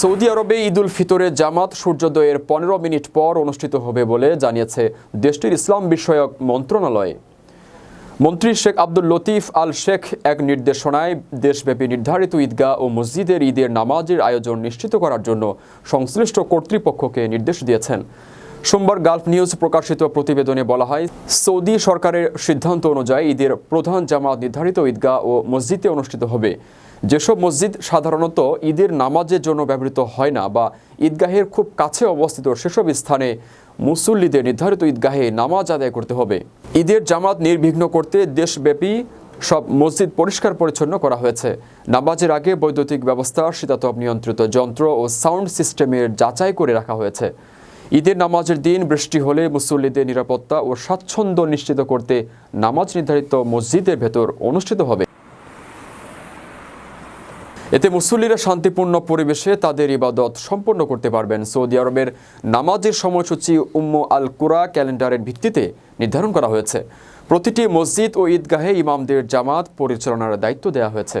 Saudi আরবে ঈদ উল ফিতরের জামাত সূর্যোদয়ের পনেরো মিনিট পর অনুষ্ঠিত হবে বলে জানিয়েছে দেশটির ইসলাম বিষয়ক মন্ত্রণালয়। মন্ত্রী শেখ আব্দুল লতিফ আল শেখ এক নির্দেশনায় দেশব্যাপী নির্ধারিত ঈদগাহ ও মসজিদের ঈদের নামাজের আয়োজন নিশ্চিত করার জন্য সংশ্লিষ্ট কর্তৃপক্ষকে নির্দেশ দিয়েছেন। সোমবার গালফ নিউজ প্রকাশিত প্রতিবেদনে বলা হয়, সৌদি সরকারের সিদ্ধান্ত অনুযায়ী ঈদের প্রধান জামাত নির্ধারিত ঈদগাহ ও মসজিদে অনুষ্ঠিত হবে। যেসব মসজিদ সাধারণত ঈদের নামাজের জন্য ব্যবহৃত হয় না বা ঈদগাহের খুব কাছে অবস্থিত, সেসব স্থানে মুসল্লিদের নির্ধারিত ঈদগাহে নামাজ আদায় করতে হবে। ঈদের জামাত নির্বিঘ্ন করতে দেশব্যাপী সব মসজিদ পরিষ্কার পরিচ্ছন্ন করা হয়েছে। নামাজের আগে বৈদ্যুতিক ব্যবস্থা, শীতাতপ নিয়ন্ত্রিত যন্ত্র ও সাউন্ড সিস্টেমের যাচাই করে রাখা হয়েছে। ঈদের নামাজের দিন বৃষ্টি হলে মুসল্লিদের নিরাপত্তা ও স্বাচ্ছন্দ্য নিশ্চিত করতে নামাজ নির্ধারিত মসজিদের ভেতর অনুষ্ঠিত হবে। এতে মুসল্লিরা শান্তিপূর্ণ পরিবেশে তাদের ইবাদত সম্পন্ন করতে পারবেন। সৌদি আরবের নামাজের সময়সূচি উম্ম আল কুরা ক্যালেন্ডারের ভিত্তিতে নির্ধারণ করা হয়েছে। প্রতিটি মসজিদ ও ঈদগাহে ইমামদের জামাত পরিচালনার দায়িত্ব দেওয়া হয়েছে।